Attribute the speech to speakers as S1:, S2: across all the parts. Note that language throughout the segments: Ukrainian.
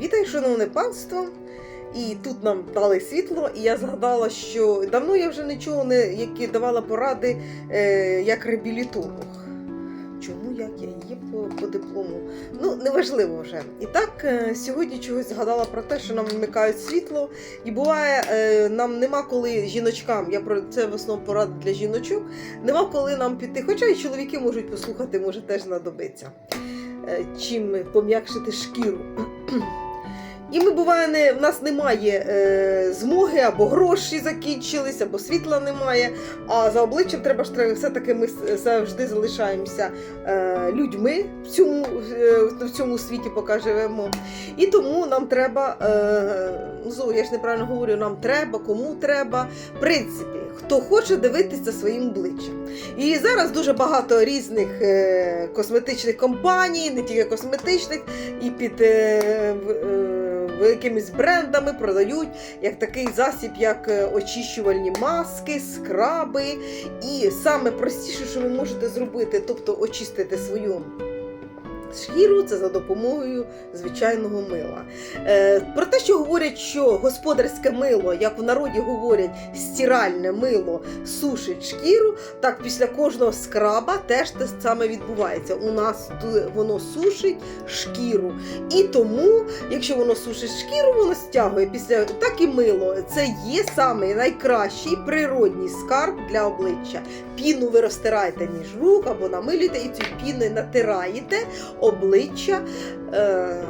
S1: Вітаю, шановне панство! І тут нам дали світло, і я згадала, що давно я вже нічого не які давала поради е, як реабілітолог. Чому як я є по, по диплому? Ну, неважливо вже. І так, е, сьогодні чогось згадала про те, що нам вмикають світло, і буває, е, нам нема коли жіночкам, я про це в основному порада для жіночок, нема коли нам піти. Хоча і чоловіки можуть послухати, може теж знадобиться. Е, чим пом'якшити шкіру. І ми буває, не, в нас немає е, змоги, або гроші закінчились, або світла немає. А за обличчям треба ж все-таки ми завжди залишаємося е, людьми в цьому, е, в цьому світі, поки живемо. І тому нам треба, е, ну знову я ж неправильно говорю, нам треба, кому треба. В принципі, хто хоче дивитися своїм обличчям. І зараз дуже багато різних е, косметичних компаній, не тільки косметичних, і під е, е, великимись брендами продають як такий засіб, як е, очищувальні маски, скраби. І саме простіше, що ви можете зробити, тобто очистити свою. Шкіру це за допомогою звичайного мила. Е, про те, що говорять, що господарське мило, як в народі говорять, стиральне мило сушить шкіру, так після кожного скраба теж те саме відбувається. У нас воно сушить шкіру. І тому, якщо воно сушить шкіру, воно стягує після так і мило. Це є саме найкращий природній скарб для обличчя. Піну ви розтираєте ніж рук або намилюєте, і цю піну натираєте обличчя. Е-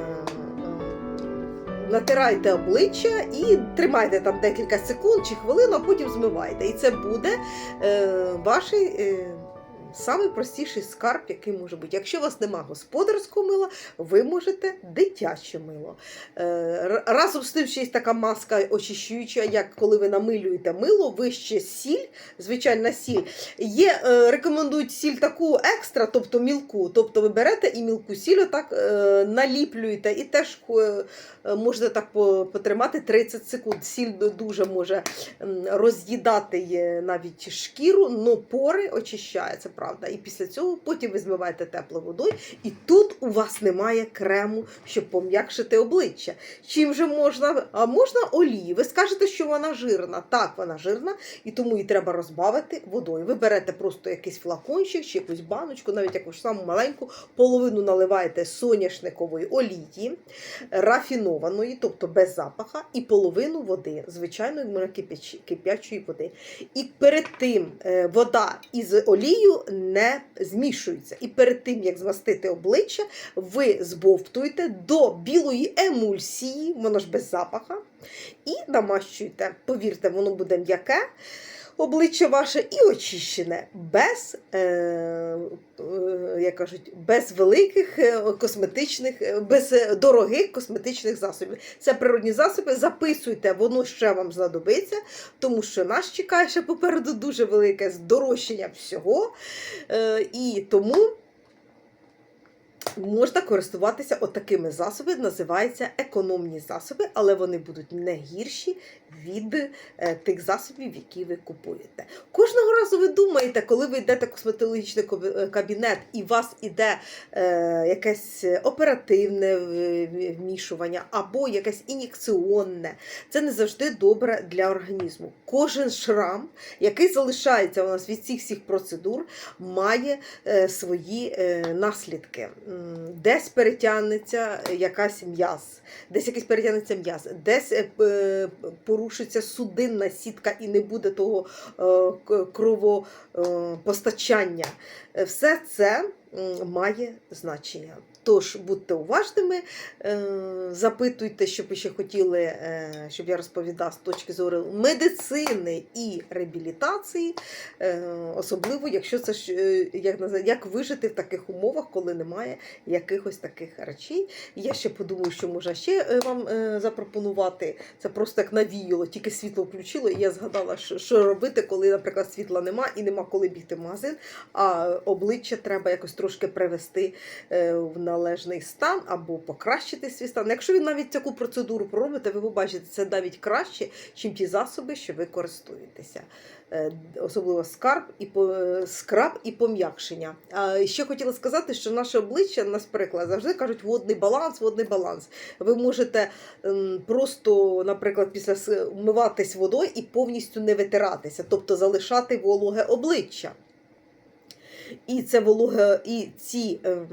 S1: Натирайте обличчя і тримайте там декілька секунд чи хвилин, а потім змивайте. І це буде е, ваш е, самий простіший скарб, який може бути. Якщо у вас нема господарського мила, ви можете дитяче мило. Е, разом з тим, ще є така маска очищуюча, як коли ви намилюєте мило, ви ще сіль, звичайна сіль. Є, е, рекомендують сіль таку екстра, тобто мілку. Тобто ви берете і мілку сіль отак е, наліплюєте і теж можете так потримати 30 секунд. Сіль дуже може роз'їдати навіть шкіру, но пори очищає, це правда. І після цього потім ви змиваєте теплою водою, і тут у вас немає крему, щоб пом'якшити обличчя. Чим же можна? А можна олії. Ви скажете, що вона жирна. Так, вона жирна, і тому її треба розбавити водою. Ви берете просто якийсь флакончик чи якусь баночку, навіть якусь саму маленьку, половину наливаєте соняшникової олії, рафінованої, тобто без запаха, і половину води, кипяч- кип'ячої води. І перед тим е, вода із олією не змішується. І перед тим, як змастити обличчя, ви збовтуєте до білої емульсії, воно ж без запаха, і намащуєте. Повірте, воно буде м'яке. Обличчя ваше і очищене, без, е, е, як кажуть, без великих е, косметичних, е, без дорогих косметичних засобів. Це природні засоби. Записуйте, воно ще вам знадобиться, тому що нас чекає ще попереду дуже велике здорожчання всього. Е, і тому можна користуватися отакими засобами, називаються економні засоби, але вони будуть не гірші від е, тих засобів, які ви купуєте. Кожного разу ви думаєте, коли ви йдете в косметологічний е, кабінет і у вас іде е, якесь оперативне вмішування або якесь ін'єкціонне, це не завжди добре для організму. Кожен шрам, який залишається у нас від цих всіх процедур, має свої наслідки. Десь перетягнеться якась м'яз, десь якийсь перетягнеться м'яз, десь е, п- порушиться судинна сітка і не буде того е, кровопостачання. Е, Все це має значення. Тож будьте уважними, е, запитуйте, що ви ще хотіли, е, щоб я розповідав з точки зору медицини і реабілітації, е, особливо, якщо це як, як вижити в таких умовах, коли немає якихось таких речей. Я ще подумаю, що можна ще вам запропонувати. Це просто як навіяло, тільки світло включило, і я згадала, що, робити, коли, наприклад, світла нема і нема коли бігти в магазин, а обличчя треба якось трошки привести в- на належний стан або покращити свій стан. Якщо ви навіть таку процедуру проробите, ви побачите, це навіть краще, ніж ті засоби, що ви користуєтеся. Е, Особливо скарб і е, скраб і пом'якшення. Ще хотіла сказати, що наше обличчя, нас приклад, завжди кажуть водний баланс, водний баланс. Ви можете просто, наприклад, після вмиватись водою і повністю не витиратися, тобто залишати вологе обличчя. І це вологе, і ці ем,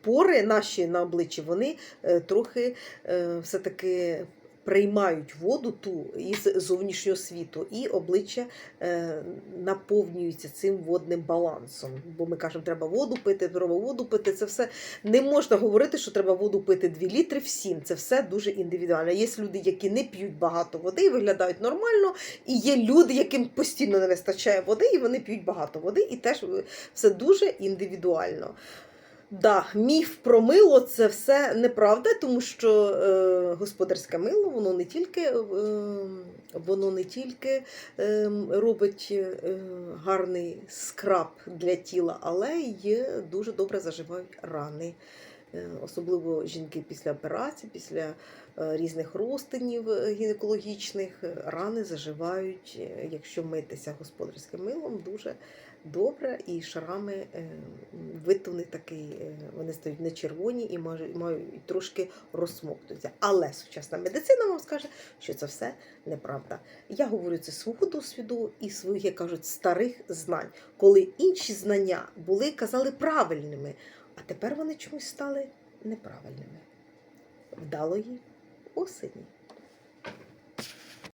S1: пори наші на обличчі, вони е, трохи е, все-таки приймають воду ту із зовнішнього світу, і обличчя е, наповнюється цим водним балансом. Бо ми кажемо, треба воду пити, треба воду пити. Це все не можна говорити, що треба воду пити 2 літри всім. Це все дуже індивідуально. Є люди, які не п'ють багато води і виглядають нормально, і є люди, яким постійно не вистачає води, і вони п'ють багато води, і теж все дуже індивідуально. Да, міф про мило це все неправда, тому що е, господарське мило воно не тільки, е, воно не тільки е, робить е, гарний скраб для тіла, але й дуже добре заживають рани. Е, Особливо жінки після операцій, після е, різних розтинів е, гінекологічних, рани заживають, якщо митися господарським милом, дуже добре, і шрами вид у них такий, е, вони стають не червоні і мають, мають трошки розсмоктуються. Але сучасна медицина вам скаже, що це все неправда. Я говорю це свого досвіду і своїх, як кажуть, старих знань, коли інші знання були, казали правильними, а тепер вони чомусь стали неправильними. Вдалої осені!